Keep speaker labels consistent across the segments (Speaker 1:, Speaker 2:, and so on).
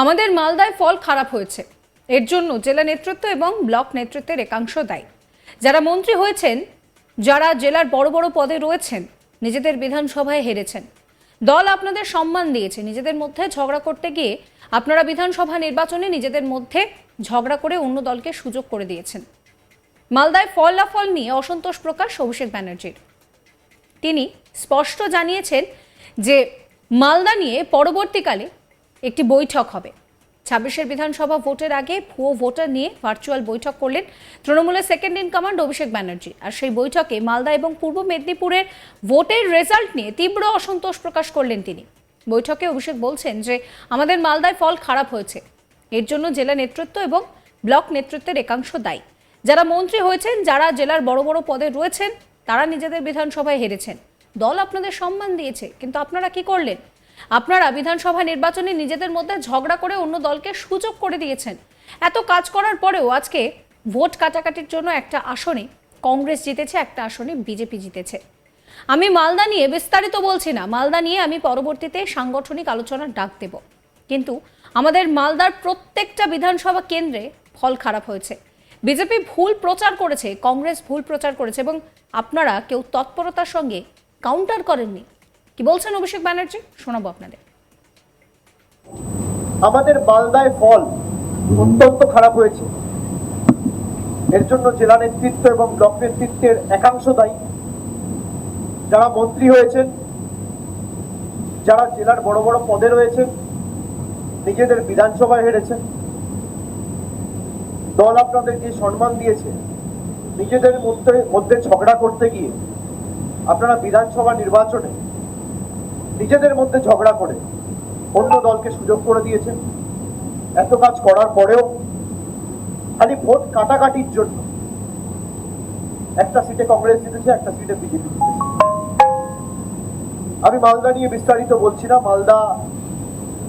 Speaker 1: আমাদের মালদায় ফল খারাপ হয়েছে। এর জন্য জেলা নেতৃত্ব এবং ব্লক নেতৃত্বের একাংশ দায়ী। যারা মন্ত্রী হয়েছেন, যারা জেলার বড় বড় পদে রয়েছেন, নিজেদের বিধানসভায় হেরেছেন। দল আপনাদের সম্মান দিয়েছে, নিজেদের মধ্যে ঝগড়া করতে গিয়ে আপনারা বিধানসভা নির্বাচনে নিজেদের মধ্যে ঝগড়া করে অন্য দলকে সুযোগ করে দিয়েছেন। মালদায় ফলাফল নিয়ে অসন্তোষ প্রকাশ অভিষেক ব্যানার্জির। তিনি স্পষ্ট জানিয়েছেন যে মালদা নিয়ে পরবর্তীকালে একটি বৈঠক হবে। ছাব্বিশের বিধানসভা ভোটের আগে ভুয়ো ভোটার নিয়ে ভার্চুয়াল বৈঠক করলেন তৃণমূলের second in command Abhishek Banerjee. আর সেই বৈঠকে মালদা এবং পূর্ব মেদিনীপুরের ভোটের রেজাল্ট নিয়ে তীব্র অসন্তোষ প্রকাশ করলেন তিনি। বৈঠকে অভিষেক বলছেন যে, আমাদের মালদায় ফল খারাপ হয়েছে। এর জন্য জেলা নেতৃত্ব এবং ব্লক নেতৃত্বের একাংশ দায়ী। যারা মন্ত্রী হয়েছেন, যারা জেলার বড় বড় পদে রয়েছেন, তারা নিজেদের বিধানসভায় হেরেছেন। দল আপনাদের সম্মান দিয়েছে, কিন্তু আপনারা কি করলেন? আপনারা বিধানসভা নির্বাচনে নিজেদের মধ্যে ঝগড়া করে অন্য দলকে সুযোগ করে দিয়েছেন। এত কাজ করার পরেও আজকে ভোট কাটাকাটির জন্য একটা আসনে কংগ্রেস জিতেছে, একটা আসনে বিজেপি জিতেছে। আমি মালদা নিয়ে বিস্তারিত বলছি না, মালদা নিয়ে আমি পরবর্তীতে সাংগঠনিক আলোচনার ডাক দেব। কিন্তু আমাদের মালদার প্রত্যেকটা বিধানসভা কেন্দ্রে ফল খারাপ হয়েছে। বিজেপি ভুল প্রচার করেছে, কংগ্রেস ভুল প্রচার করেছে এবং আপনারা কেউ তৎপরতার সঙ্গে কাউন্টার করেননি। কি বলছেন অভিষেক ব্যানার্জি? শোনাবো আপনাদের।
Speaker 2: আমাদের মালদায় ফল অত্যন্ত খারাপ হয়েছে। এর জন্য জেলা নেতৃত্ব এবং ব্লক নেতৃত্বের একাংশ দায়ী। যারা মন্ত্রী হয়েছেন, যারা জেলার বড় বড় পদে রয়েছেন, নিজেদের বিধানসভায় হেরেছেন। দল আপনাদের যে সম্মান দিয়েছে। নিজেদের মধ্যে মধ্যে ঝগড়া করতে গিয়ে আপনারা বিধানসভা নির্বাচনে নিজেদের মধ্যে ঝগড়া করে অন্য দলকে সুযোগ করে দিয়েছেন এত কাজ করার পরেও খালি ভোট কাটাকাটির জন্য একটা সিটে কংগ্রেস জিতেছে, একটা সিটে বিজেপি জিতেছে। আমি মালদা নিয়ে বিস্তারিত বলছি না, মালদা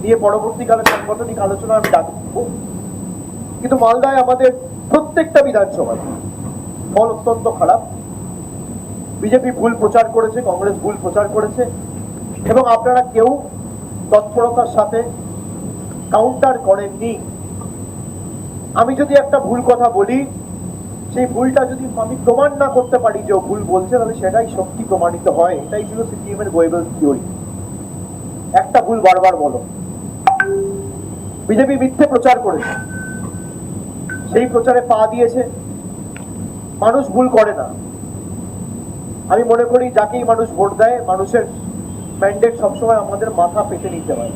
Speaker 2: নিয়ে পরবর্তীকালে সাংগঠনিক আলোচনা আমি ডাকবো। কিন্তু মালদায় আমাদের প্রত্যেকটা বিধানসভায় ফল অত্যন্ত খারাপ। বিজেপি ভুল প্রচার করেছে, কংগ্রেস ভুল প্রচার করেছে। এবং আপনারা কেউ তৎপরতার সাথে কাউন্টার করেননি। আমি যদি একটা ভুল কথা বলি, সেই ভুলটা যদি আমি প্রমাণ না করতে পারি যে ভুল বলছে, তাহলে সেটাই সত্যি প্রমাণিত হয়। এটাই ছিল সিপিএম এর থিওরি একটা ভুল বারবার বলো। বিজেপি মিথ্যে প্রচার করেছে। সেই প্রচারে পা দিয়েছে। মানুষ ভুল করে না। আমি মনে করি, যাকেই মানুষ ভোট দেয়, মানুষের ম্যান্ডেট সবসময় আমাদের মাথা পেতে নিতে হয়।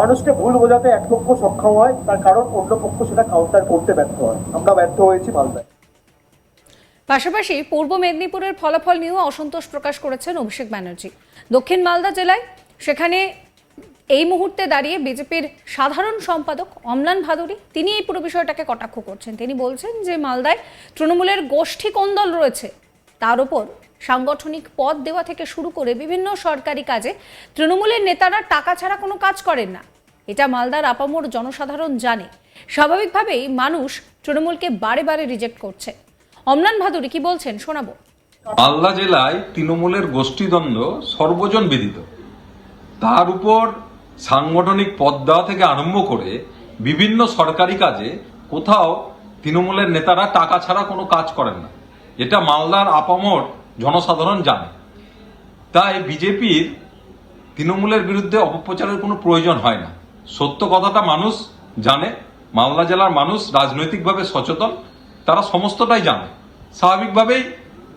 Speaker 2: মানুষকে ভুল বোঝাতে এক পক্ষ সক্ষম হয়, তার কারণ অন্য পক্ষ সেটা কাউন্টার করতে ব্যর্থ হয়। আমরা ব্যর্থ হয়েছি মালদায়।
Speaker 1: পাশাপাশি পূর্ব মেদিনীপুরের ফলাফল নিয়েও অসন্তোষ প্রকাশ করেছেন অভিষেক ব্যানার্জি। দক্ষিণ মালদা জেলায় সেখানে এই মুহূর্তে দাঁড়িয়ে বিজেপির সাধারণ সম্পাদক অমলান ভাদুরী, তিনি এই পুরো বিষয়টাকে কটাক্ষ করছেন। তিনি বলছেন যে মালদায় তৃণমূলের গোষ্ঠী কোন্দল রয়েছে, তার উপর সাংগঠনিক পদ দেওয়া থেকে শুরু করে বিভিন্ন সরকারি কাজে তৃণমূলের নেতারা টাকা ছাড়া কোনো কাজ করেন না। এটা মালদার আপামর জনসাধারণ জানে। স্বাভাবিকভাবেই মানুষ তৃণমূলকে বারে বারে রিজেক্ট করছে। অমলান ভাদুরী কি বলছেন শোনাবো।
Speaker 3: মালদা জেলায় তৃণমূলের গোষ্ঠীদ্বন্দ্ব সর্বজন বিদিত তার উপর সাংগঠনিক পদ দেওয়া থেকে আরম্ভ করে বিভিন্ন সরকারি কাজে কোথাও তৃণমূলের নেতারা টাকা ছাড়া কোনো কাজ করেন না। এটা মালদার আপামর জনসাধারণ জানে। তাই বিজেপির তৃণমূলের বিরুদ্ধে অপপ্রচারের কোনো প্রয়োজন হয় না। সত্য কথাটা মানুষ জানে মালদা জেলার মানুষ রাজনৈতিকভাবে সচেতন তারা সমস্তটাই জানে। স্বাভাবিকভাবেই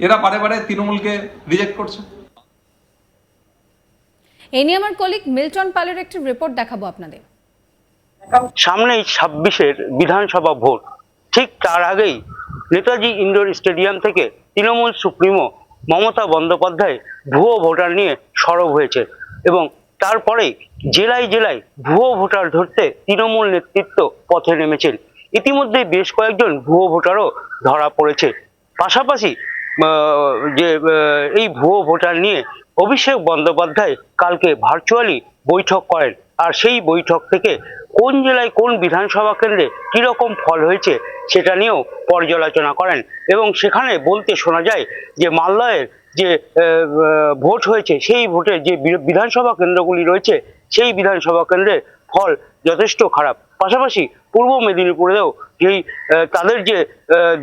Speaker 3: এরা বারে বারে তৃণমূলকে রিজেক্ট করছে।
Speaker 1: এই নিয়ে আমার কলিগ মিল্টন পালের একটি রিপোর্ট দেখাবো আপনাদের।
Speaker 4: সামনেই ছাব্বিশের বিধানসভা ভোট। ঠিক তার আগেই নেতাজি ইন্ডোর স্টেডিয়াম থেকে তৃণমূল সুপ্রিমো মমতা বন্দ্যোপাধ্যায় ভুয়ো ভোটার নিয়ে সরব হয়েছে এবং তারপরেই জেলায় জেলায় ভুয়ো ভোটার ধরতে তৃণমূল নেতৃত্ব পথে নেমেছেন। ইতিমধ্যে বেশ কয়েকজন ভুয়ো ভোটারও ধরা পড়েছে। পাশাপাশি যে এই ভুয়ো ভোটার নিয়ে অভিষেক বন্দ্যোপাধ্যায় কালকে ভার্চুয়ালি বৈঠক করেন। আর সেই বৈঠক থেকে কোন জেলায় কোন বিধানসভা কেন্দ্রে কীরকম ফল হয়েছে সেটা নিয়েও পর্যালোচনা করেন। এবং সেখানে বলতে শোনা যায় যে মালদায়ের যে ভোট হয়েছে, সেই ভোটের যে বিধানসভা কেন্দ্রগুলি রয়েছে, সেই বিধানসভা কেন্দ্রে ফল যথেষ্ট খারাপ। পাশাপাশি পূর্ব মেদিনীপুরেও যেই তাদের যে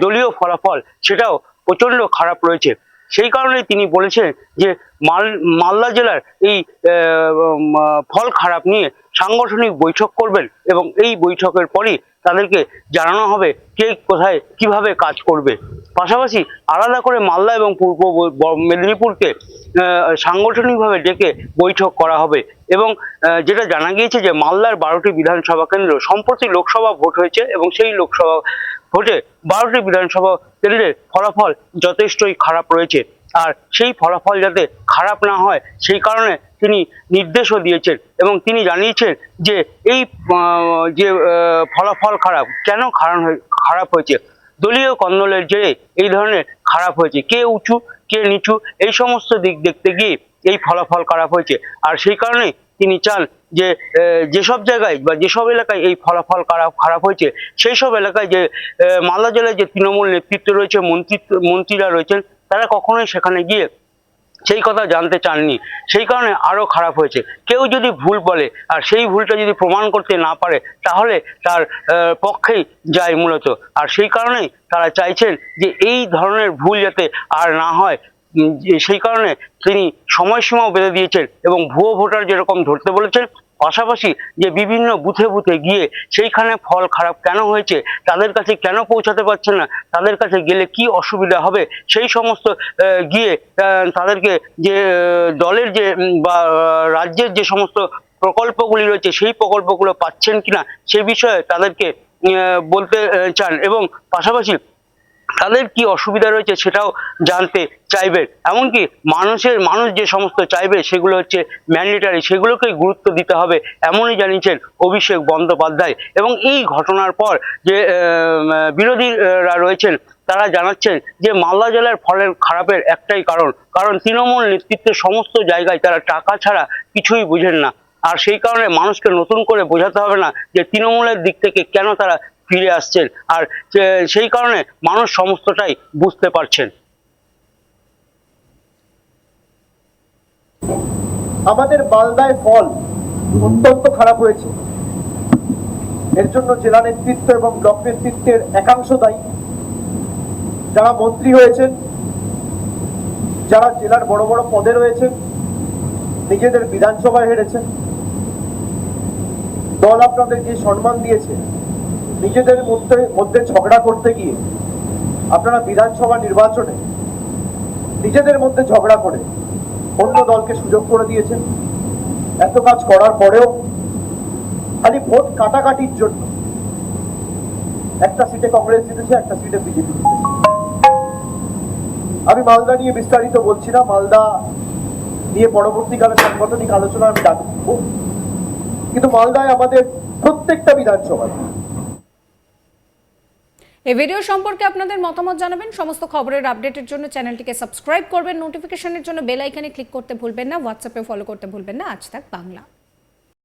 Speaker 4: দলীয় ফলাফল সেটাও প্রচণ্ড খারাপ রয়েছে। সেই কারণে তিনি বলেছেন যে, মাল, মালদা জেলার এই ফল খারাপ নিয়ে সাংগঠনিক বৈঠক করবেন এবং এই বৈঠকের পরই তাদেরকে জানানো হবে কে কোথায় কীভাবে কাজ করবে। পাশাপাশি আলাদা করে মালদা এবং পূর্ব মেদিনীপুরকে সাংগঠনিকভাবে ডেকে বৈঠক করা হবে এবং যেটা জানা গিয়েছে যে মালদার বারোটি বিধানসভা কেন্দ্র সম্প্রতি লোকসভা ভোট হয়েছে এবং সেই লোকসভা ভোটে বারোটি বিধানসভা কেন্দ্রের ফলাফল যথেষ্টই খারাপ রয়েছে। আর সেই ফলাফল যাতে খারাপ না হয়, সেই কারণে তিনি নির্দেশও দিয়েছেন এবং তিনি জানিয়েছেন যে এই যে ফলাফল খারাপ, কেন খারাপ হয়ে- হয়েছে? দলীয় কন্দলের জেরে এই ধরনের খারাপ হয়েছে। কে উঁচু, কে নিচু, এই সমস্ত দিক দেখতে গিয়ে এই ফলাফল খারাপ হয়েছে। আর সেই কারণে তিনি চান যে যেসব জায়গায় বা যেসব এলাকায় এই ফলাফল খারাপ খারাপ হয়েছে সেই সব এলাকায় যে মালদা জেলায় যে তৃণমূল নেতৃত্ব রয়েছে, মন্ত্রিত্ব, মন্ত্রীরা রয়েছেন তারা কখনোই সেখানে গিয়ে সেই কথা জানতে চাননি। সেই কারণে আরও খারাপ হয়েছে। কেউ যদি ভুল বলে আর সেই ভুলটা যদি প্রমাণ করতে না পারে, তাহলে তার পক্ষেই যায় মূলত। আর সেই কারণেই তারা চাইছেন যে এই ধরনের ভুল যাতে আর না হয় সেই কারণে তিনি সময়সীমাও বেঁধে দিয়েছেন এবং ভুয়ো ভোটার যেরকম ধরতে বলেছেন পাশাপাশি যে বিভিন্ন বুথে বুথে গিয়ে সেইখানে ফল খারাপ কেন হয়েছে, তাদের কাছে কেন পৌঁছাতে পারছে না, তাদের কাছে গেলে কি অসুবিধা হবে, সেই সমস্ত গিয়ে তাদেরকে যে দলের যে বা রাজ্যের যে সমস্ত প্রকল্পগুলি রয়েছে, সেই প্রকল্পগুলো পাচ্ছেন কিনা, সে বিষয়ে তাদেরকে বলতে চান এবং পাশাপাশি তাদের কি অসুবিধা রয়েছে সেটাও জানতে চাইবে। এমনকি মানুষের, মানুষ যে সমস্ত চাইবে সেগুলো হচ্ছে ম্যান্ডেটারি সেগুলোকে গুরুত্ব দিতে হবে, এমনই জানিয়েছেন অভিষেক বন্দ্যোপাধ্যায়। এবং এই ঘটনার পর যে বিরোধীরা রয়েছেন, তারা জানাচ্ছেন যে মালদা জেলার ফলের খারাপের একটাই কারণ কারণ তৃণমূল নেতৃত্বের সমস্ত জায়গায় তারা টাকা ছাড়া কিছুই বুঝেন না। আর সেই কারণে মানুষকে নতুন করে বোঝাতে হবে না যে তৃণমূলের দিক থেকে কেন তারা ফিরে আসছেন। আর সেই কারণে মানুষ সমস্তটাই বুঝতে পারছেন।
Speaker 2: আমাদের মালদায় ফল অত্যন্ত খারাপ হয়েছে। এর জন্য জেলা নেতৃত্ব এবং ব্লক নেতৃত্বের একাংশ দায়ী। যারা মন্ত্রী হয়েছেন, যারা জেলার বড় বড় পদে রয়েছেন, নিজেদের বিধানসভায় হেরেছেন। দল আপনাদের যে সম্মান দিয়েছে। নিজেদের মধ্যে মধ্যে ঝগড়া করতে গিয়ে আপনারা বিধানসভা নির্বাচনে নিজেদের মধ্যে ঝগড়া করে অন্য দলকে সুযোগ করে দিয়েছেন। এত কাজ করার পরেও খালি ভোট কাটাকাটির জন্য একটা সিটে কংগ্রেস জিতেছে, একটা সিটে বিজেপি আমি মালদা নিয়ে বিস্তারিত বলছি না, মালদা নিয়ে পরবর্তীকালে সাংগঠনিক আলোচনা আমি ডাকবো কিন্তু মালদায় আমাদের প্রত্যেকটা বিধানসভা
Speaker 1: এই ভিডিও সম্পর্কে আপনাদের মতামত জানাবেন। সমস্ত খবরের আপডেটের জন্য চ্যানেলটিকে সাবস্ক্রাইব করবেন। নোটিফিকেশনের জন্য বেল আইকনে ক্লিক করতে ভুলবেন না। হোয়াটসঅ্যাপে ফলো করতে ভুলবেন না। আজ তাক বাংলা।